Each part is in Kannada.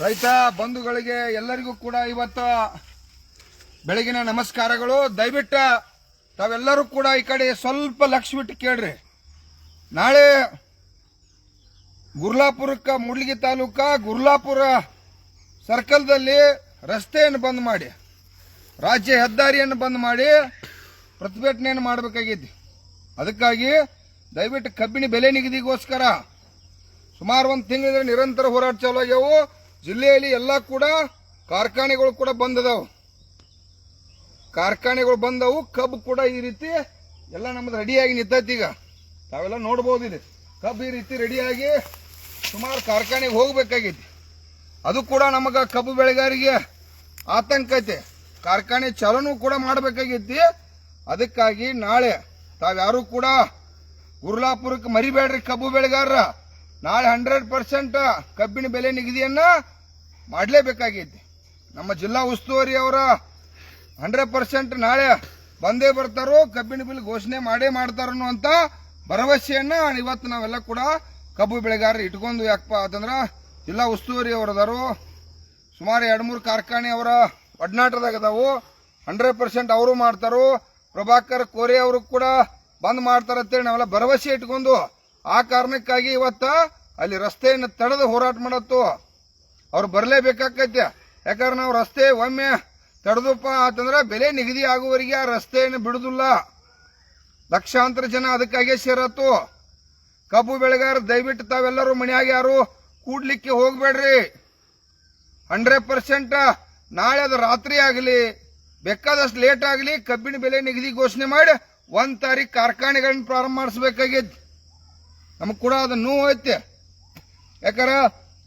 ರೈತ ಬಂಧುಗಳಿಗೆ ಎಲ್ಲರಿಗೂ ಕೂಡ ಇವತ್ತು ಬೆಳಗಿನ ನಮಸ್ಕಾರಗಳು. ದಯವಿಟ್ಟು ತಾವೆಲ್ಲರೂ ಕೂಡ ಈ ಕಡೆ ಸ್ವಲ್ಪ ಲಕ್ಷ ಬಿಟ್ಟು ಕೇಳ್ರಿ. ನಾಳೆ ಗುರ್ಲಾಪುರಕ್ಕೆ ಮುಡ್ಲಿಗಿ ತಾಲೂಕ ಗುರ್ಲಾಪುರ ಸರ್ಕಲ್ದಲ್ಲಿ ರಸ್ತೆಯನ್ನು ಬಂದ್ ಮಾಡಿ, ರಾಜ್ಯ ಹೆದ್ದಾರಿಯನ್ನು ಬಂದ್ ಮಾಡಿ ಪ್ರತಿಭಟನೆಯನ್ನು ಮಾಡಬೇಕಾಗಿದ್ದು ಅದಕ್ಕಾಗಿ ದಯವಿಟ್ಟು ಕಬ್ಬಿಣಿ ಬೆಲೆ ನಿಗದಿಗೋಸ್ಕರ ಸುಮಾರು ಒಂದು ತಿಂಗಳಿಂದ ನಿರಂತರ ಹೋರಾಟ ಚಾಲು ಆಗ್ಯಾವು. ಜಿಲ್ಲೆಯಲ್ಲಿ ಎಲ್ಲ ಕೂಡ ಕಾರ್ಖಾನೆಗಳು ಕೂಡ ಬಂದದವು. ಕಾರ್ಖಾನೆಗಳು ಬಂದವು ಕಬ್ಬು ಕೂಡ ಈ ರೀತಿ ಎಲ್ಲ ನಮ್ದು ರೆಡಿಯಾಗಿ ನಿಂತೈತಿ ಈಗ. ತಾವೆಲ್ಲ ನೋಡ್ಬೋದು ಇದೆ ಕಬ್ಬು ಈ ರೀತಿ ರೆಡಿಯಾಗಿ ಸುಮಾರು ಕಾರ್ಖಾನೆಗೆ ಹೋಗ್ಬೇಕಾಗೈತಿ. ಅದು ಕೂಡ ನಮಗ ಕಬ್ಬು ಬೆಳೆಗಾರಿಗೆ ಆತಂಕ ಐತೆ. ಕಾರ್ಖಾನೆ ಚಲನು ಕೂಡ ಮಾಡಬೇಕಾಗೈತಿ. ಅದಕ್ಕಾಗಿ ನಾಳೆ ತಾವ್ಯಾರು ಕೂಡ ಗುರ್ಲಾಪುರಕ್ಕೆ ಮರಿಬೇಡ್ರಿ ಕಬ್ಬು ಬೆಳೆಗಾರರ. ನಾಳೆ ಹಂಡ್ರೆಡ್ ಪರ್ಸೆಂಟ್ ಕಬ್ಬಿನ ಬೆಲೆ ನಿಗದಿಯನ್ನ ಮಾಡಲೇಬೇಕಾಗೈತಿ. ನಮ್ಮ ಜಿಲ್ಲಾ ಉಸ್ತುವಾರಿ ಅವರ ಹಂಡ್ರೆಡ್ ಪರ್ಸೆಂಟ್ ನಾಳೆ ಬಂದೇ ಬರ್ತಾರೋ ಕಬ್ಬಿನ ಬಿಲ್ ಘೋಷಣೆ ಮಾಡೇ ಮಾಡ್ತಾರೋ ಅಂತ ಭರವಸೆಯನ್ನ ಇವತ್ತು ನಾವೆಲ್ಲ ಕೂಡ ಕಬ್ಬು ಬೆಳೆಗಾರರು ಇಟ್ಕೊಂಡು ಯಾಕಪ್ಪ ಅಂತಂದ್ರೆ ಜಿಲ್ಲಾ ಉಸ್ತುವಾರಿ ಅವರದಾರು, ಸುಮಾರು ಎರಡು ಮೂರು ಕಾರ್ಖಾನೆ ಅವರ ಒಡನಾಟದಾಗ ಅದಾವು ಹಂಡ್ರೆಡ್ ಪರ್ಸೆಂಟ್ ಅವರು ಮಾಡ್ತಾರೋ, ಪ್ರಭಾಕರ್ ಕೋರೆ ಅವರು ಕೂಡ ಬಂದ್ ಮಾಡ್ತಾರ ಅಂತೇಳಿ ನಾವೆಲ್ಲ ಭರವಸೆ ಇಟ್ಕೊಂಡು ಆ ಕಾರಣಕ್ಕಾಗಿ ಇವತ್ತು ಅಲ್ಲಿ ರಸ್ತೆಯನ್ನು ತಡೆದು ಹೋರಾಟ ಮಾಡತ್ತು ಅವ್ರು ಬರಲೇಬೇಕಾಕೈತೆ ಯಾಕಂದ್ರೆ ನಾವು ರಸ್ತೆ ಒಮ್ಮೆ ತಡೆದಪ್ಪ ಅಂತಂದ್ರೆ ಬೆಲೆ ನಿಗದಿ ಆಗುವವರೆಗೆ ಆ ರಸ್ತೆಯನ್ನು ಬಿಡುದಿಲ್ಲ. ಲಕ್ಷಾಂತರ ಜನ ಅದಕ್ಕಾಗೆ ಸೇರತ್ತು. ಕಬ್ಬು ಬೆಳೆಗಾರ ದಯವಿಟ್ಟು ತಾವೆಲ್ಲರೂ ಮನ್ಯಾಗ ಯಾರು ಕೂಡ್ಲಿಕ್ಕೆ ಹೋಗ್ಬೇಡ್ರಿ. ಹಂಡ್ರೆಡ್ ಪರ್ಸೆಂಟ್ ನಾಳೆ ಅದು ರಾತ್ರಿ ಆಗಲಿ, ಬೇಕಾದಷ್ಟು ಲೇಟ್ ಆಗಲಿ ಕಬ್ಬಿನ ಬೆಲೆ ನಿಗದಿ ಘೋಷಣೆ ಮಾಡಿ ಒಂದ್ ತಾರೀಕು ಕಾರ್ಖಾನೆಗಳನ್ನ ಪ್ರಾರಂಭ ಮಾಡಿಸ್ಬೇಕಾಗಿದ್ದು ನಮಗ್ ಕೂಡ ಅದು ನೋವು ಐತೆ. ಯಾಕಂದ್ರ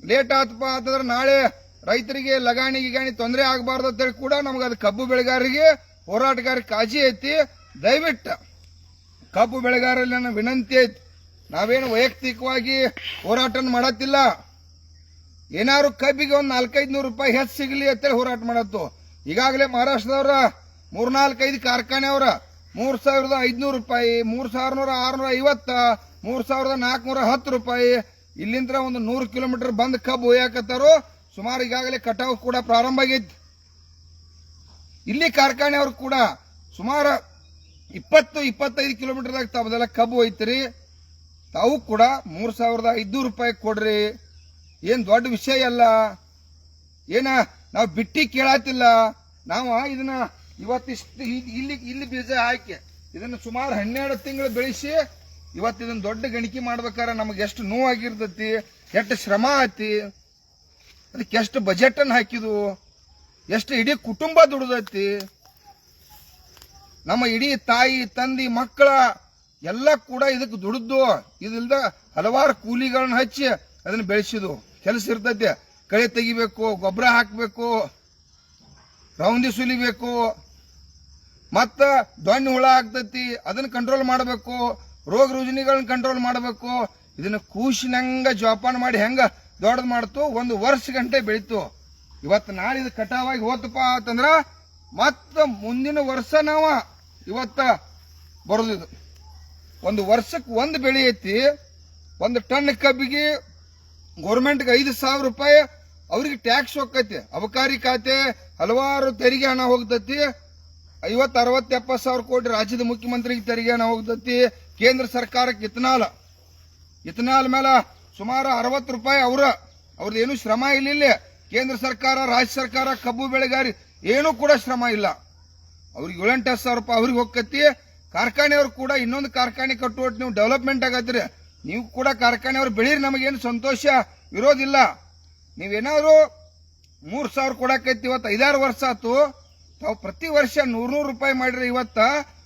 ಲೇಟ್ ಆತಪ್ಪ ಅಂತಂದ್ರೆ ನಾಳೆ ರೈತರಿಗೆ ಲಗಾಣಿ ಗಿಗಾಣಿ ತೊಂದರೆ ಆಗಬಾರ್ದು ಅಂತೇಳಿ ಕೂಡ ನಮ್ಗೆ ಅದು ಕಬ್ಬು ಬೆಳೆಗಾರರಿಗೆ ಹೋರಾಟಗಾರ ಕಾಜಿ ಐತಿ. ದಯವಿಟ್ಟು ಕಬ್ಬು ಬೆಳೆಗಾರರಲ್ಲಿ ನನ್ನ ವಿನಂತಿ ಐತಿ. ನಾವೇನು ವೈಯಕ್ತಿಕವಾಗಿ ಹೋರಾಟ ಮಾಡತ್ತಿಲ್ಲ. ಏನಾದ್ರು ಕಬ್ಬಿಗೆ ಒಂದು ನಾಲ್ಕೈದು ನೂರು ರೂಪಾಯಿ ಹೆಚ್ಚು ಸಿಗಲಿ ಅಂತೇಳಿ ಹೋರಾಟ ಮಾಡತ್ತು. ಈಗಾಗಲೇ ಮಹಾರಾಷ್ಟ್ರದವ್ರ ಮೂರ್ನಾಲ್ಕೈದು ಕಾರ್ಖಾನೆ ಅವರ. ಮೂರ್ ಸಾವಿರದ ಐದುನೂರು ರೂಪಾಯಿ, ಮೂರ್ ಸಾವಿರದ ಆರ್ನೂರ ಐವತ್ತ, ಮೂರ್ ಸಾವಿರದ ನಾಲ್ಕನೂರ ಹತ್ತು ರೂಪಾಯಿ ಇಲ್ಲಿಂದ ಒಂದು ನೂರು ಕಿಲೋಮೀಟರ್ ಬಂದ್ ಕಬ್ಬು ಒಯ್ಯಾಕತ್ತಾರೋ, ಸುಮಾರು ಈಗಾಗಲೇ ಕಟಾವು ಕೂಡ ಪ್ರಾರಂಭ ಆಗೈತಿ ಇಲ್ಲಿ ಕಾರ್ಖಾನೆಯವರು ಕೂಡ ಸುಮಾರು ಇಪ್ಪತ್ತು, ಇಪ್ಪತ್ತೈದು ಕಿಲೋಮೀಟರ್ದಾಗ ತಾವದೆಲ್ಲ ಕಬ್ಬು ಒಯ್ತೀರಿ. ತಾವು ಕೂಡ ಮೂರ್ ಸಾವಿರದ ಐದ್ನೂರು ರೂಪಾಯಿ ಕೊಡ್ರಿ. ಏನು ದೊಡ್ಡ ವಿಷಯ ಅಲ್ಲ. ಏನ, ನಾವು ಬಿಟ್ಟಿ ಕೇಳತ್ತಿಲ್ಲ ನಾವು ಇದನ್ನ ಇವತ್ತಿಷ್ಟು ಇಲ್ಲಿ ಇಲ್ಲಿ ಬೀಜ ಹಾಕಿ, ಇದನ್ನ ಸುಮಾರು ಹನ್ನೆರಡು ತಿಂಗಳು ಬೆಳೆಸಿ ಇವತ್ತು ಇದನ್ನ ದೊಡ್ಡ ಗಣಿಕೆ ಮಾಡ್ಬೇಕಾದ್ರೆ ನಮಗೆ ಎಷ್ಟು ನೋವಾಗಿರ್ತೈತಿ, ಎಷ್ಟು ಶ್ರಮ ಆತಿ ಅದಕ್ಕೆ ಎಷ್ಟು ಬಜೆಟ್ ಅನ್ನು ಹಾಕಿದ್ವು, ಎಷ್ಟು ಇಡೀ ಕುಟುಂಬ ದುಡ್ದೈತಿ. ನಮ್ಮ ಇಡೀ ತಾಯಿ, ತಂದಿ, ಮಕ್ಕಳ ಎಲ್ಲ ಕೂಡ ಇದಕ್ಕೆ ದುಡಿದು, ಇದಿಲ್ದ ಹಲವಾರು ಕೂಲಿಗಳನ್ನ ಹಚ್ಚಿ ಅದನ್ನ ಬೆಳೆಸಿದು ಕೆಲಸ ಇರ್ತೈತೆ, ಕಳೆ ತೆಗಿಬೇಕು, ಗೊಬ್ಬರ ಹಾಕಬೇಕು ರೌಂದಿ ಸುಲಿಬೇಕು, ಮತ್ತ ದೊಣ್ಣೆ ಹುಳ ಆಗ್ತೈತಿ, ಅದನ್ನ ಕಂಟ್ರೋಲ್ ಮಾಡಬೇಕು. ರೋಗ ರುಜಿನಿಗಳನ್ನ ಕಂಟ್ರೋಲ್ ಮಾಡಬೇಕು. ಇದನ್ನ ಕೂಶಿನಂಗ ಜೋಪಾನ ಮಾಡಿ ಹೆಂಗ ದೊಡ್ಡದು ಮಾಡ್ತು? ಒಂದು ವರ್ಷ ಗಂಟೆ ಬೆಳೀತು. ಇವತ್ತು ನಾಳೆ ಇದು ಕಟಾವಾಗಿ ಹೋತಪ್ಪ ಅಂತಂದ್ರ ಮತ್ತ ಮುಂದಿನ ವರ್ಷ ನಾವ ಇವತ್ತ ಬರೋದು ಇದು. ಒಂದು ವರ್ಷಕ್ಕೆ ಒಂದು ಬೆಳೆ ಐತಿ. ಒಂದು ಟನ್ ಕಬ್ಬಿಗೆ ಗೌರ್ಮೆಂಟ್ಗೆ ಐದು ಸಾವಿರ ರೂಪಾಯಿ, ಅವ್ರಿಗೆ ಟ್ಯಾಕ್ಸ್ ಹೋಗ್ತೈತಿ. ಅಬಕಾರಿ ಖಾತೆ, ಹಲವಾರು ತೆರಿಗೆ ಹಣ ಹೋಗ್ತೈತಿ. ಐವತ್ತು, ಅರವತ್ತು, ಎಪ್ಪತ್ತು ಸಾವಿರ ಕೋಟಿ ರಾಜ್ಯದ ಮುಖ್ಯಮಂತ್ರಿಗೆ ತೆರಿಗೆ ಹೋಗ್ತೈತಿ. ಕೇಂದ್ರ ಸರ್ಕಾರಕ್ಕೆ ಇತನಾಲ. ಇತನಾಲ ಮೇಲೆ ಸುಮಾರು ಅರವತ್ತು ರೂಪಾಯಿ ಅವ್ರ. ಅವ್ರದ್ದು ಏನು ಶ್ರಮ ಇಲ್ಲ ಕೇಂದ್ರ ಸರ್ಕಾರ, ರಾಜ್ಯ ಸರ್ಕಾರ, ಕಬ್ಬು ಬೆಳೆಗಾರಿ ಏನೂ ಕೂಡ ಶ್ರಮ ಇಲ್ಲ. ಅವ್ರಿಗೆ ಏಳೆಂಟು ಸಾವಿರ ರೂಪಾಯಿ ಅವ್ರಿಗೆ ಹೋಗ್ತೈತಿ ಕಾರ್ಖಾನೆಯವ್ರು ಕೂಡ ಇನ್ನೊಂದು ಕಾರ್ಖಾನೆ ಕಟ್ಟುವಟ್ಟು ನೀವು ಡೆವಲಪ್ಮೆಂಟ್ ಆಗತ್ತೀರಿ. ನೀವು ಕೂಡ ಕಾರ್ಖಾನೆಯವ್ರು ಬೆಳೀರಿ, ನಮಗೇನು ಸಂತೋಷ ಇರೋದಿಲ್ಲ ನೀವೇನಾದ್ರು ಮೂರು ಸಾವಿರ ಕೊಡಕೈತಿ, ಇವತ್ತು ಐದಾರು ವರ್ಷ ಆತು. ತಾವು ಪ್ರತಿ ವರ್ಷ ನೂರ್ ನೂರು ರೂಪಾಯಿ ಮಾಡಿದ್ರೆ ಇವತ್ತ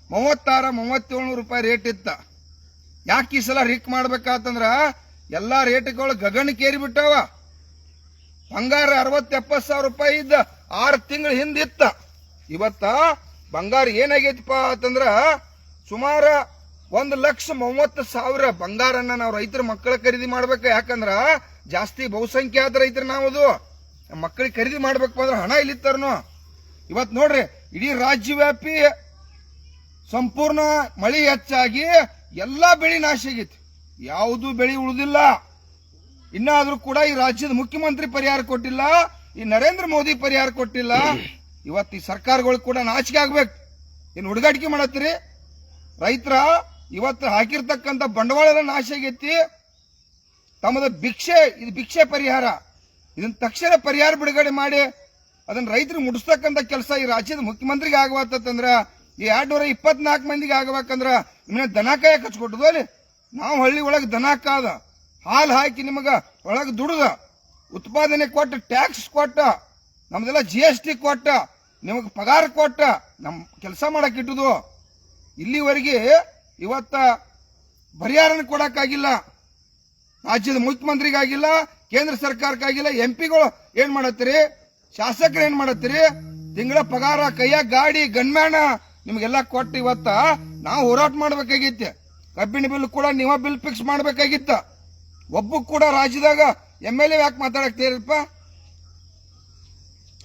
ಮೂವತ್ತಾರ ಮೂವತ್ತೇಳು ರೂಪಾಯಿ ರೇಟ್ ಇತ್ತ. ಯಾಕೆ ಈ ಸಲ ರಿಕ್ ಮಾಡ್ಬೇಕಾತಂದ್ರ ಎಲ್ಲಾ ರೇಟ್ಗಳು ಗಗನಕ್ಕೇರಿ ಬಿಟ್ಟಾವ ಬಂಗಾರ ಅರವತ್ತು ಎಪ್ಪತ್ತು ಸಾವಿರ ರೂಪಾಯಿ ಇದ್ದ, ಆರು ತಿಂಗಳ ಹಿಂದಿತ್ತ ಇವತ್ತ ಬಂಗಾರ ಏನಾಗೈತಿಪ್ಪ ಅಂತಂದ್ರ ಸುಮಾರ ಒಂದು ಲಕ್ಷ ಮೂವತ್ತು ಸಾವಿರ ಬಂಗಾರನ್ನ ನಾವು ರೈತರ ಮಕ್ಕಳ ಖರೀದಿ ಮಾಡ್ಬೇಕು. ಯಾಕಂದ್ರ ಜಾಸ್ತಿ ಬಹುಸಂಖ್ಯಾತ ರೈತರು ನಾವು ಅದು ಮಕ್ಕಳಿಗೆ ಖರೀದಿ ಮಾಡ್ಬೇಕು ಅಂದ್ರೆ ಹಣ ಇಲ್ಲಿತ್ತಾರನು ಇವತ್ ನೋಡ್ರಿ, ಇಡೀ ರಾಜ್ಯವ್ಯಾಪಿ ಸಂಪೂರ್ಣ ಮಳೆ ಹೆಚ್ಚಾಗಿ ಎಲ್ಲಾ ಬೆಳೆ ನಾಶ ಆಗೈತಿ. ಯಾವುದು ಬೆಳೆ ಉಳಿದಿಲ್ಲ. ಇನ್ನಾದ್ರೂ ಕೂಡ ಈ ರಾಜ್ಯದ ಮುಖ್ಯಮಂತ್ರಿ ಪರಿಹಾರ ಕೊಟ್ಟಿಲ್ಲ, ಈ ನರೇಂದ್ರ ಮೋದಿ ಪರಿಹಾರ ಕೊಟ್ಟಿಲ್ಲ. ಇವತ್ತು ಈ ಸರ್ಕಾರಗಳು ಕೂಡ ನಾಚಿಕೆ ಆಗ್ಬೇಕು. ಏನು ಹುಡುಗಾಟಿಕೆ ಮಾಡತ್ತೀರಿ? ರೈತರ ಇವತ್ತು ಹಾಕಿರ್ತಕ್ಕಂಥ ಬಂಡವಾಳ ನಾಶ ಆಗೈತಿ. ತಮ್ಮದ ಭಿಕ್ಷೆ, ಇದು ಭಿಕ್ಷೆ ಪರಿಹಾರ. ಇದನ್ನ ತಕ್ಷಣ ಪರಿಹಾರ ಬಿಡುಗಡೆ ಮಾಡಿ ಅದನ್ನ ರೈತರು ಮುಡಿಸ್ತಕ್ಕಂಥ ಕೆಲಸ ಈ ರಾಜ್ಯದ ಮುಖ್ಯಮಂತ್ರಿಗೆ ಆಗಬಾರ್ದಂದ್ರ ಈ ಎರಡ್ನೂರ ಇಪ್ಪತ್ನಾಲ್ಕು ಮಂದಿಗೆ ಆಗಬೇಕಂದ್ರ ನಿಮ್ಮನ್ನ ದನ ಕಾಯಕ್ ಹಚ್ಕೊಟ್ಟದು ಅಲ್ಲಿ? ನಾವು ಹಳ್ಳಿ ಒಳಗೆ ದನ ಕಾದ, ಹಾಲು ಹಾಕಿ ನಿಮಗ ಒಳಗೆ ದುಡ್ದ, ಉತ್ಪಾದನೆ ಕೊಟ್ಟ ಟ್ಯಾಕ್ಸ್ ಕೊಟ್ಟ, ನಮ್ದೆಲ್ಲ ಜಿ ಎಸ್ ಟಿ ಕೊಟ್ಟ, ನಿಮಗೆ ಪಗಾರ ಕೊಟ್ಟ ನಮ್ಮ ಕೆಲಸ ಮಾಡಕ್ ಇಟ್ಟದು. ಇಲ್ಲಿವರೆಗೆ ಇವತ್ತ ಪರಿಹಾರನ ಕೊಡಕ್ಕಾಗಿಲ್ಲ, ರಾಜ್ಯದ ಮುಖ್ಯಮಂತ್ರಿಗಾಗಿಲ್ಲ, ಕೇಂದ್ರ ಸರ್ಕಾರಕ್ಕಾಗಿಲ್ಲ ಎಂ ಪಿಗಳು ಏನ್ ಮಾಡತ್ತೀರಿ? ಶಾಸಕರು ಏನ್ ಮಾಡತ್ತೀರಿ? ತಿಂಗಳ ಪಗಾರ, ಕೈಯ ಗಾಡಿ, ಗನ್ಮ್ಯಾನ ನಿಮ್ಗೆಲ್ಲ ಕೊಟ್ಟು ಇವತ್ತ ನಾವು ಹೋರಾಟ ಮಾಡ್ಬೇಕಾಗಿತ್ತೆ. ಕಬ್ಬಿಣ ಬಿಲ್ ಕೂಡ ನಿಮ್ಮ ಬಿಲ್ ಫಿಕ್ಸ್ ಮಾಡ್ಬೇಕಾಗಿತ್ತ. ಒಬ್ಬ ಕೂಡ ರಾಜ್ಯದಾಗ ಎಂ ಎಲ್ ಎ ಯಾಕೆ ಮಾತಾಡಕ್ತೀರಪ್ಪ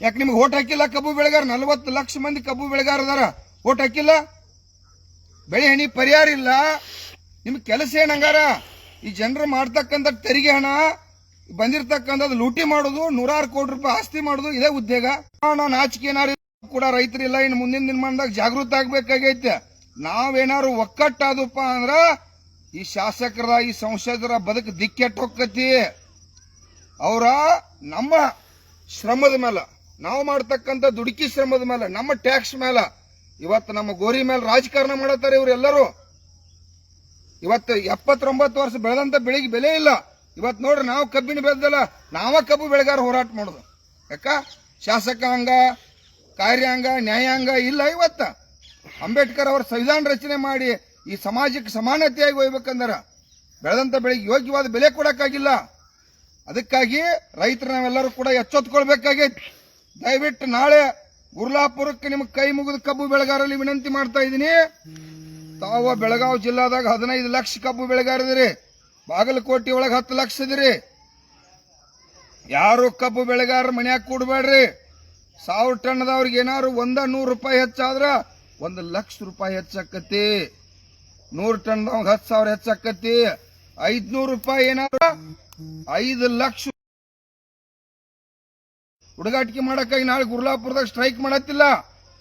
ಯಾಕೆ ನಿಮ್ಗೆ ಓಟ್ ಹಾಕಿಲ್ಲ ಕಬ್ಬು ಬೆಳೆಗಾರ? ನಲ್ವತ್ತು ಲಕ್ಷ ಮಂದಿ ಕಬ್ಬು ಬೆಳಗಾರ ಅದಾರ. ಓಟ್ ಹಾಕಿಲ್ಲ? ಬೆಳೆ ಹಣಿ ಪರಿಹಾರ ಇಲ್ಲ. ನಿಮ್ಗೆ ಕೆಲಸ ಏನಂಗಾರ? ಈ ಜನರು ಮಾಡ್ತಕ್ಕಂಥ ತೆರಿಗೆ ಹಣ ಬಂದಿರ್ತಕ್ಕಂಥದ್ದು ಲೂಟಿ ಮಾಡೋದು, ನೂರಾರು ಕೋಟಿ ರೂಪಾಯಿ ಆಸ್ತಿ ಮಾಡೋದು, ಇದೇ ಉದ್ಯೋಗ. ನಾವು ನಾಚಿಕೆ ಏನಾರು ಕೂಡ ರೈತರಿಲ್ಲ. ಇನ್ನು ಮುಂದಿನ ದಿನಮಾನದಾಗ ಜಾಗೃತ ಆಗ್ಬೇಕಾಗೈತೆ. ನಾವೇನಾರು ಒಕ್ಕಟ್ಟಾದಪ್ಪ ಅಂದ್ರ ಈ ಶಾಸಕರ, ಈ ಸಂಸದರ ಬದುಕು ದಿಕ್ಕೆಟ್ಟು ಹೊಕ್ಕತಿ ಅವರ ನಮ್ಮ ಶ್ರಮದ ಮೇಲೆ ನಾವು ಮಾಡ್ತಕ್ಕಂಥ ದುಡುಕಿ ಶ್ರಮದ ಮೇಲೆ ನಮ್ಮ ಟ್ಯಾಕ್ಸ್ ಮೇಲೆ ಇವತ್ತು ನಮ್ಮ ಗೋರಿ ಮೇಲೆ ರಾಜಕಾರಣ ಮಾಡತ್ತಾರೆ ಇವರೆಲ್ಲರೂ. ಇವತ್ತು ಎಪ್ಪತ್ತೊಂಬತ್ತು ವರ್ಷ ಬೆಳೆದಂತ ಬೆಳಿಗ್ಗೆ ಬೆಲೆ ಇಲ್ಲ. ಇವತ್ತು ನೋಡ್ರಿ ನಾವು ಕಬ್ಬಿನ ಬೆಳೆದಲ್ಲ, ನಾವ ಕಬ್ಬು ಬೆಳೆಗಾರ ಹೋರಾಟ ಮಾಡೋದು. ಯಾಕ? ಶಾಸಕಾಂಗ ಕಾರ್ಯಾಂಗ, ನ್ಯಾಯಾಂಗ ಇಲ್ಲ ಇವತ್ತ. ಅಂಬೇಡ್ಕರ್ ಅವರ ಸಂವಿಧಾನ ರಚನೆ ಮಾಡಿ ಈ ಸಮಾಜಕ್ಕೆ ಸಮಾನತೆಯಾಗಿ ಹೋಗ್ಬೇಕಂದ್ರ ಬೆಳೆದಂತ ಬೆಳೆಗೆ ಯೋಗ್ಯವಾದ ಬೆಲೆ ಕೊಡಕ್ಕಾಗಿಲ್ಲ. ಅದಕ್ಕಾಗಿ ರೈತರು ನಾವೆಲ್ಲರೂ ಕೂಡ ಎಚ್ಚೆತ್ಕೊಳ್ಬೇಕಾಗೈತಿ. ದಯವಿಟ್ಟು ನಾಳೆ ಗುರ್ಲಾಪುರಕ್ಕೆ ನಿಮ್ಗೆ ಕೈ ಮುಗಿದ ಕಬ್ಬು ಬೆಳೆಗಾರಲ್ಲಿ ವಿನಂತಿ ಮಾಡ್ತಾ ಇದ್ದೀನಿ. ತಾವು ಬೆಳಗಾವಿ ಜಿಲ್ಲಾದಾಗ ಹದಿನೈದು ಲಕ್ಷ ಕಬ್ಬು ಬೆಳೆಗಾರದಿರಿ ಬಾಗಲಕೋಟೆ ಒಳಗೆ ಹತ್ತು ಲಕ್ಷ ಇದ್ರಿ. ಯಾರು ಕಬ್ಬು ಬೆಳೆಗಾರ ಮನ್ಯಾಗ ಕೂಡಬೇಡ್ರಿ. ಸಾವಿರ ಟನ್ದವ್ರಿಗೆ ಏನಾರು ಒಂದ ನೂರು ರೂಪಾಯಿ ಹೆಚ್ಚಾದ್ರ ಒಂದು ಲಕ್ಷ ರೂಪಾಯಿ ಹೆಚ್ಚಾಕತಿ ನೂರು ಟನ್ದವ್ಗೆ ಹತ್ತು ಸಾವಿರ ಹೆಚ್ಚಾಕತಿ ಐದ್ನೂರು ರೂಪಾಯಿ ಏನಾರ ಐದು ಲಕ್ಷ ಹುಡುಗಾಟಿಕೆ ಮಾಡಕ್ಕಾಗಿ ನಾಳೆ ಗುರ್ಲಾಪುರದಾಗ ಸ್ಟ್ರೈಕ್ ಮಾಡತ್ತಿಲ್ಲ.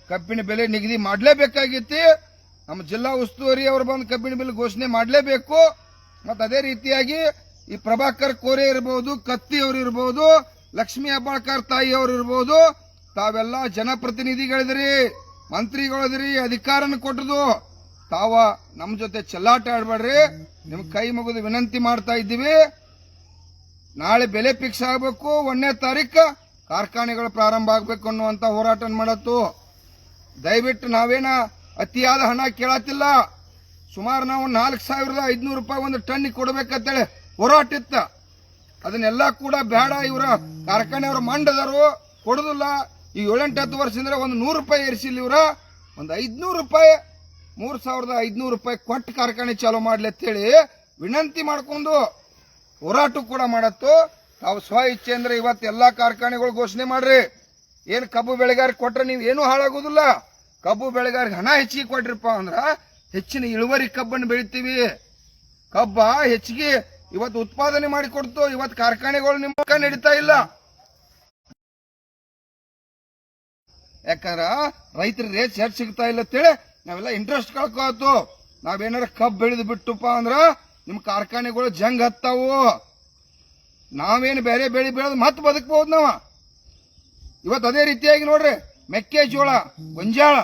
ಕಬ್ಬಿನ ಬೆಲೆ ನಿಗದಿ ಮಾಡಲೇಬೇಕಾಗಿತ್ತು. ನಮ್ಮ ಜಿಲ್ಲಾ ಉಸ್ತುವಾರಿ ಅವರು ಬಂದು ಕಬ್ಬಿನ ಬೆಲೆ ಘೋಷಣೆ ಮಾಡಲೇಬೇಕು. ಮತ್ತು ಅದೇ ರೀತಿಯಾಗಿ ಈ ಪ್ರಭಾಕರ್ ಕೋರೆ ಇರಬಹುದು ಕತ್ತಿ ಅವರು ಇರಬಹುದು ಲಕ್ಷ್ಮೀ ತಾಯಿ ಅವರು ಇರಬಹುದು ತಾವೆಲ್ಲ ಜನಪ್ರತಿನಿಧಿಗಳಿದ್ರಿ, ಮಂತ್ರಿಗಳಿದ್ರಿ, ಅಧಿಕಾರನ ಕೊಟ್ಟದು ತಾವ ನಮ್ಮ ಜೊತೆ ಚೆಲ್ಲಾಟ ಆಡ್ಬೇಡ್ರಿ. ನಿಮ್ ಕೈ ಮುಗಿದು ವಿನಂತಿ ಮಾಡ್ತಾ ಇದ್ದೀವಿ. ನಾಳೆ ಬೆಲೆ ಫಿಕ್ಸ್ ಆಗಬೇಕು. ಒಂದನೇ ತಾರೀಕು ಕಾರ್ಖಾನೆಗಳು ಪ್ರಾರಂಭ ಆಗಬೇಕು ಅನ್ನುವಂತ ಹೋರಾಟ ಮಾಡತ್ತು. ದಯವಿಟ್ಟು ನಾವೇನ ಅತಿಯಾದ ಹಣ ಕೇಳತ್ತಿಲ್ಲ. ಸುಮಾರು ನಾವು ನಾಲ್ಕು ಸಾವಿರದ ಐದುನೂರು ರೂಪಾಯಿ ಒಂದು ಟನ್ನಿಗೆ ಕೊಡ್ಬೇಕಂತೇಳಿ ಹೋರಾಟ ಇತ್ತ ಅದನ್ನೆಲ್ಲ ಕೂಡ ಬೇಡ, ಇವರ ಕಾರ್ಖಾನೆಯವರು ಮಂಡದರು ಕೊಡುದಿಲ್ಲ. ಈ ಏಳೆಂಟು, ಹತ್ತು ವರ್ಷದಿಂದ ಒಂದು ನೂರು ರೂಪಾಯಿ ಏರಿಸಿಲ್ಲ ಇವರ. ಒಂದು ಐದ್ನೂರು ರೂಪಾಯಿ, ಮೂರು ಸಾವಿರದ ಐದ್ನೂರು ರೂಪಾಯಿ ಕೊಟ್ಟು ಕಾರ್ಖಾನೆ ಚಾಲೂ ಮಾಡ್ಲಿ ಅಂತೇಳಿ ವಿನಂತಿ ಮಾಡ್ಕೊಂಡು ಹೋರಾಟ ಕೂಡ ಮಾಡತ್ತು. ತಾವು ಸ್ವ ಇಚ್ಛೆ ಅಂದ್ರೆ ಇವತ್ತು ಎಲ್ಲಾ ಕಾರ್ಖಾನೆಗಳು ಘೋಷಣೆ ಮಾಡ್ರಿ. ಏನು ಕಬ್ಬು ಬೆಳೆಗಾರ ಕೊಟ್ರೆ ನೀವು ಏನು ಹಾಳಾಗೋದಿಲ್ಲ. ಕಬ್ಬು ಬೆಳೆಗಾರಿಗೆ ಹಣ ಹೆಚ್ಚಿಗೆ ಕೊಟ್ರಿಪ್ಪ ಅಂದ್ರ ಹೆಚ್ಚಿನ ಇಳುವರಿ ಕಬ್ಬನ್ನು ಬೆಳಿತೀವಿ. ಕಬ್ಬ ಹೆಚ್ಚಿಗೆ ಇವತ್ತು ಉತ್ಪಾದನೆ ಮಾಡಿ ಕೊಡ್ತು. ಇವತ್ತು ಕಾರ್ಖಾನೆಗಳು ನಿಮ್ಮ ನಡೀತಾ ಇಲ್ಲ. ಯಾಕಂದ್ರ ರೈತರ ರೇಟ್ ಹೆಚ್ಚು ಸಿಗ್ತಾ ಇಲ್ಲ ಅಂತೇಳಿ ನಾವೆಲ್ಲ ಇಂಟ್ರೆಸ್ಟ್ ಕಳ್ಕೋತು ನಾವೇನಾರ ಕಬ್ಬು ಬೆಳೆದು ಬಿಟ್ಟುಪ್ಪ ಅಂದ್ರ ನಿಮ್ ಕಾರ್ಖಾನೆಗಳು ಜಂಗ್ ಹತ್ತಾವು. ನಾವೇನು ಬೇರೆ ಬೆಳೆ ಬೆಳೆದು ಮತ್ತೆ ಬದುಕಬಹುದು ನಾವ. ಇವತ್ತು ಅದೇ ರೀತಿಯಾಗಿ ನೋಡ್ರಿ, ಮೆಕ್ಕೆಜೋಳ, ಗೊಂಜಾಳ.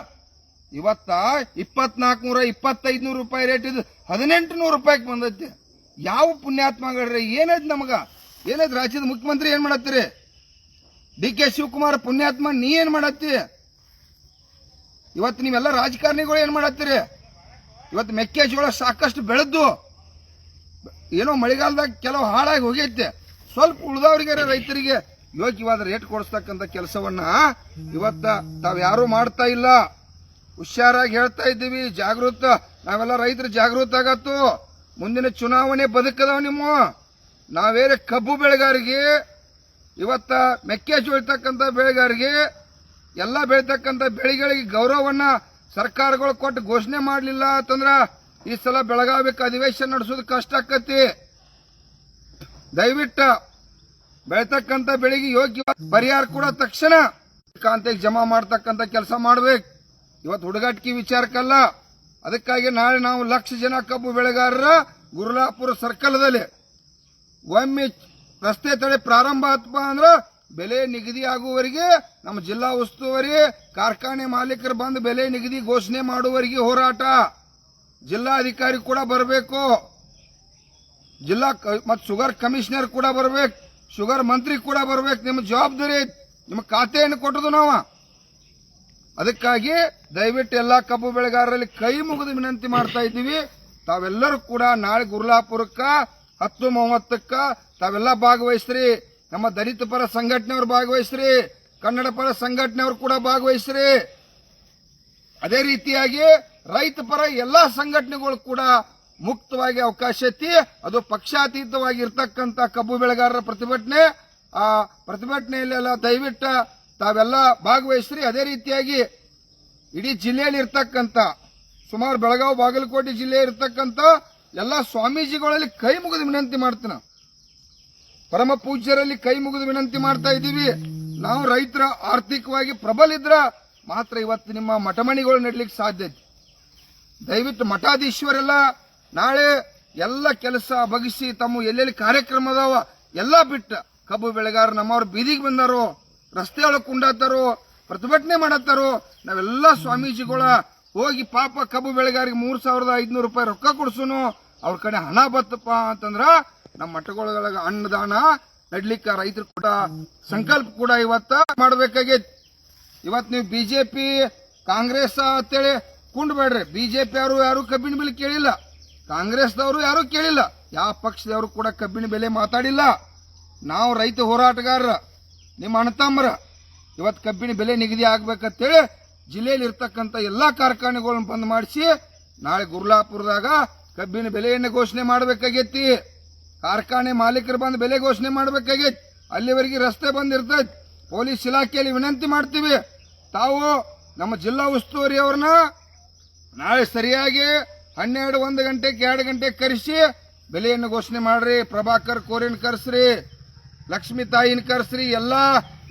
ಇವತ್ತ ಇಪ್ಪತ್ನಾಲ್ಕು ನೂರ ಇಪ್ಪತ್ತೈದು ನೂರು ರೂಪಾಯಿ ರೇಟ್ ಇದು. ಹದಿನೆಂಟು ನೂರು ರೂಪಾಯಿಗೆ ಬಂದೈತೆ. ಯಾವ ಪುಣ್ಯಾತ್ಮಗಳ್ರಿ ಏನಾಯ್ತು ನಮಗ? ಏನೈತೆ ರಾಜ್ಯದ ಮುಖ್ಯಮಂತ್ರಿ ಏನ್ ಮಾಡತ್ತೀರಿ? ಡಿ ಕೆ ಶಿವಕುಮಾರ್ ಪುಣ್ಯಾತ್ಮ, ನೀ ಏನ್ ಮಾಡತ್ತಿ? ಇವತ್ತು ನೀವೆಲ್ಲ ರಾಜಕಾರಣಿಗಳು ಏನ್ ಮಾಡತ್ತೀರಿ? ಇವತ್ತು ಮೆಕ್ಕೆಜೋಳ ಸಾಕಷ್ಟು ಬೆಳೆದ್ದು, ಏನೋ ಮಳೆಗಾಲದಾಗ ಕೆಲವು ಹಾಳಾಗಿ ಹೋಗೈತೆ. ಸ್ವಲ್ಪ ಉಳಿದವರಿಗೆ ರೈತರಿಗೆ ಯೋಗ್ಯವಾದ ರೇಟ್ ಕೊಡಿಸ್ತಕ್ಕಂಥ ಕೆಲಸವನ್ನ ಇವತ್ತ ತಾವ್ಯಾರೂ ಮಾಡ್ತಾ ಇಲ್ಲ. ಹುಷಾರಾಗಿ ಹೇಳ್ತಾ ಇದ್ದೀವಿ. ಜಾಗೃತ. ನಾವೆಲ್ಲ ರೈತರು ಜಾಗೃತ ಆಗತ್ತು. ಮುಂದಿನ ಚುನಾವಣೆ ಬದುಕದವ ನಿಮ್ಮ ನಾವೇರೆ ಕಬ್ಬು ಬೆಳೆಗಾರಿಗೆ ಇವತ್ತ ಮೆಕ್ಕೆಜೋಳ ಇರ್ತಕ್ಕಂಥ ಬೆಳೆಗಾರಿಗೆ ಎಲ್ಲ ಬೆಳಿತಕ್ಕಂಥ ಬೆಳೆಗಳಿಗೆ ಗೌರವವನ್ನ ಸರ್ಕಾರಗಳು ಕೊಟ್ಟು ಘೋಷಣೆ ಮಾಡಲಿಲ್ಲ ಅಂತಂದ್ರ ಈ ಸಲ ಬೆಳಗಾವಿಕ ಅಧಿವೇಶನ ನಡೆಸೋದು ಕಷ್ಟ ಆಕತಿ ದಯವಿಟ್ಟು ಬೆಳೀತಕ್ಕಂಥ ಬೆಳೆಗೆ ಯೋಗ್ಯ ಪರಿಹಾರ ಕೂಡ ತಕ್ಷಣ ಕಾಂತಿಗೆ ಜಮಾ ಮಾಡ್ತಕ್ಕಂಥ ಕೆಲಸ ಮಾಡ್ಬೇಕು. ಇವತ್ತು ಹುಡುಗಾಟಿಕೆ ವಿಚಾರಕ್ಕಲ್ಲ. ಅದಕ್ಕಾಗಿ ನಾಳೆ ನಾವು ಲಕ್ಷ ಜನ ಕಬ್ಬು ಬೆಳೆಗಾರರ ಗುರುಲಾಪುರ ಸರ್ಕಲ್ದಲ್ಲಿ ಒಮ್ಮೆ ರಸ್ತೆ ತಡೆ ಪ್ರಾರಂಭ ಆತ್ಪ ಅಂದ್ರೆ ಬೆಲೆ ನಿಗದಿ ಆಗುವವರೆಗೆ, ನಮ್ಮ ಜಿಲ್ಲಾ ಉಸ್ತುವಾರಿ, ಕಾರ್ಖಾನೆ ಮಾಲೀಕರು ಬಂದು ಬೆಲೆ ನಿಗದಿ ಘೋಷಣೆ ಮಾಡುವವರೆಗೆ ಹೋರಾಟ. ಜಿಲ್ಲಾಧಿಕಾರಿ ಕೂಡ ಬರಬೇಕು. ಜಿಲ್ಲಾ ಮತ್ತು ಶುಗರ್ ಕಮಿಷನರ್ ಕೂಡ ಬರ್ಬೇಕು. ಶುಗರ್ ಮಂತ್ರಿ ಕೂಡ ಬರ್ಬೇಕು. ನಿಮ್ಮ ಜವಾಬ್ದಾರಿ. ನಿಮ್ಮ ಖಾತೆಯನ್ನು ಕೊಟ್ಟದು ನಾವ. ಅದಕ್ಕಾಗಿ ದಯವಿಟ್ಟು ಎಲ್ಲಾ ಕಬ್ಬು ಬೆಳೆಗಾರರಲ್ಲಿ ಕೈ ಮುಗಿದು ವಿನಂತಿ ಮಾಡ್ತಾ ಇದ್ದೀವಿ. ತಾವೆಲ್ಲರೂ ಕೂಡ ನಾಳೆ ಗುರುಲಾಪುರಕ್ಕ, ಹತ್ತು ಮೂವತ್ತಕ್ಕ ತಾವೆಲ್ಲ ಭಾಗವಹಿಸ್ರಿ. ನಮ್ಮ ದಲಿತ ಪರ ಸಂಘಟನೆಯವರು ಭಾಗವಹಿಸ್ರಿ. ಕನ್ನಡ ಪರ ಸಂಘಟನೆಯವರು ಕೂಡ ಭಾಗವಹಿಸ್ರಿ. ಅದೇ ರೀತಿಯಾಗಿ ರೈತ ಪರ ಎಲ್ಲಾ ಸಂಘಟನೆಗಳು ಕೂಡ ಮುಕ್ತವಾಗಿ ಅವಕಾಶ ಐತಿ ಅದು ಪಕ್ಷಾತೀತವಾಗಿ ಇರ್ತಕ್ಕಂತ ಕಬ್ಬು ಬೆಳೆಗಾರರ ಪ್ರತಿಭಟನೆ. ಆ ಪ್ರತಿಭಟನೆಯಲ್ಲೆಲ್ಲ ದಯವಿಟ್ಟು ತಾವೆಲ್ಲ ಭಾಗವಹಿಸ್ರಿ. ಅದೇ ರೀತಿಯಾಗಿ ಇಡೀ ಜಿಲ್ಲೆಯಲ್ಲಿ ಇರ್ತಕ್ಕಂಥ, ಸುಮಾರು ಬೆಳಗಾವಿ, ಬಾಗಲಕೋಟೆ ಜಿಲ್ಲೆ ಇರ್ತಕ್ಕಂಥ ಎಲ್ಲ ಸ್ವಾಮೀಜಿಗಳಲ್ಲಿ ಕೈ ಮುಗಿದು ವಿನಂತಿ ಮಾಡ್ತೀನಿ ಪರಮ ಪೂಜ್ಯರಲ್ಲಿ ಕೈ ಮುಗಿದು ವಿನಂತಿ ಮಾಡ್ತಾ ಇದ್ದೀವಿ. ನಾವು ರೈತರ ಆರ್ಥಿಕವಾಗಿ ಪ್ರಬಲ ಇದ್ರ ಮಾತ್ರ ಇವತ್ತು ನಿಮ್ಮ ಮಠಮಣಿಗಳು ನೆಡ್ಲಿಕ್ಕೆ ಸಾಧ್ಯ ಐತಿ. ದಯವಿಟ್ಟು ಮಠಾಧೀಶ್ವರೆಲ್ಲ ನಾಳೆ ಎಲ್ಲ ಕೆಲಸ ಬಗಿಸಿ ತಮ್ಮ ಎಲ್ಲೆಲ್ಲಿ ಕಾರ್ಯಕ್ರಮ ಅದಾವ ಎಲ್ಲ ಬಿಟ್ಟು ಕಬ್ಬು ಬೆಳೆಗಾರ ನಮ್ಮವ್ರು ಬೀದಿಗೆ ಬಂದಾರೋ ರಸ್ತೆ ಒಳಗೆ ಕುಂಡಾತಾರೋ, ಪ್ರತಿಭಟನೆ ಮಾಡತ್ತಾರೋ. ನಾವೆಲ್ಲ ಸ್ವಾಮೀಜಿಗಳ ಹೋಗಿ ಪಾಪ ಕಬ್ಬು ಬೆಳೆಗಾರಿಗೆ ಮೂರು ಸಾವಿರದ ಐದುನೂರು ರೂಪಾಯಿ ರೊಕ್ಕ ಕೊಡ್ಸೋನು. ಅವ್ರ ಕಡೆ ಹಣ ಬತ್ತಪ್ಪ ಅಂತಂದ್ರ ನಮ್ಮ ಮಠಗಳೊಳಗ ಅನ್ನದಾನ ನಡ್ಲಿಕ್ಕೆ ರೈತರು ಕೂಡ ಸಂಕಲ್ಪ ಕೂಡ ಇವತ್ತ ಮಾಡ್ಬೇಕಾಗೈತಿ. ಇವತ್ತು ನೀವು ಬಿಜೆಪಿ, ಕಾಂಗ್ರೆಸ್ ಅಂತೇಳಿ ಕುಂಡ್ಬೇಡ್ರಿ. ಬಿಜೆಪಿ ಅವರು ಯಾರು ಕಬ್ಬಿನ ಬೆಲೆ ಕೇಳಿಲ್ಲ. ಕಾಂಗ್ರೆಸ್ದವರು ಯಾರು ಕೇಳಿಲ್ಲ. ಯಾವ ಪಕ್ಷದವರು ಕೂಡ ಕಬ್ಬಿನ ಬೆಲೆ ಮಾತಾಡಿಲ್ಲ. ನಾವು ರೈತ ಹೋರಾಟಗಾರರ. ನಿಮ್ಮ ಅಣ್ಣತಮ್ಮರ ಇವತ್ತು ಕಬ್ಬಿನ ಬೆಲೆ ನಿಗದಿ ಆಗ್ಬೇಕಂತೇಳಿ ಜಿಲ್ಲೆಯಲ್ಲಿ ಇರ್ತಕ್ಕಂಥ ಎಲ್ಲ ಕಾರ್ಖಾನೆಗಳನ್ನು ಬಂದ್ ಮಾಡಿಸಿ ನಾಳೆ ಗುರ್ಲಾಪುರದಾಗ ಕಬ್ಬಿನ ಬೆಲೆಯನ್ನು ಘೋಷಣೆ ಮಾಡಬೇಕಾಗೈತಿ. ಕಾರ್ಖಾನೆ ಮಾಲೀಕರು ಬಂದು ಬೆಲೆ ಘೋಷಣೆ ಮಾಡಬೇಕಾಗೈತಿ. ಅಲ್ಲಿವರೆಗೆ ರಸ್ತೆ ಬಂದಿರ್ತೈತಿ ಪೊಲೀಸ್ ಇಲಾಖೆಯಲ್ಲಿ ವಿನಂತಿ ಮಾಡ್ತೀವಿ. ತಾವು ನಮ್ಮ ಜಿಲ್ಲಾ ಉಸ್ತುವಾರಿ ಅವ್ರನ್ನ ನಾಳೆ ಸರಿಯಾಗಿ ಹನ್ನೆರಡು, ಒಂದು ಗಂಟೆಗೆ ಎರಡು ಗಂಟೆಗೆ ಕರೆಸಿ ಬೆಲೆಯನ್ನು ಘೋಷಣೆ ಮಾಡ್ರಿ. ಪ್ರಭಾಕರ್ ಕೋರಿನ ಕರ್ಸ್ರಿ. ಲಕ್ಷ್ಮೀ ತಾಯಿನ ಕರ್ಸ್ರಿ, ಎಲ್ಲಾ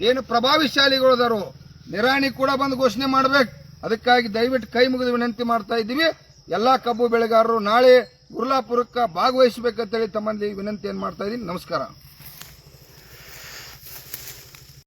ಏನು ಪ್ರಭಾವಿಶಾಲಿಗಳು ಅದಾರು, ನಿರಾಣಿ ಕೂಡ ಬಂದು ಘೋಷಣೆ ಮಾಡ್ಬೇಕು. ಅದಕ್ಕಾಗಿ ದಯವಿಟ್ಟು ಕೈ ಮುಗಿದು ವಿನಂತಿ ಮಾಡ್ತಾ ಇದ್ದೀವಿ. ಎಲ್ಲಾ ಕಬ್ಬು ಬೆಳೆಗಾರರು ನಾಳೆ ಗುರ್ಲಾಪುರಕ್ಕೆ ಭಾಗವಹಿಸಬೇಕಂತೇಳಿ ತಮ್ಮಲ್ಲಿ ವಿನಂತಿಯನ್ನು ಮಾಡ್ತಾ ಇದ್ದೀನಿ. ನಮಸ್ಕಾರ.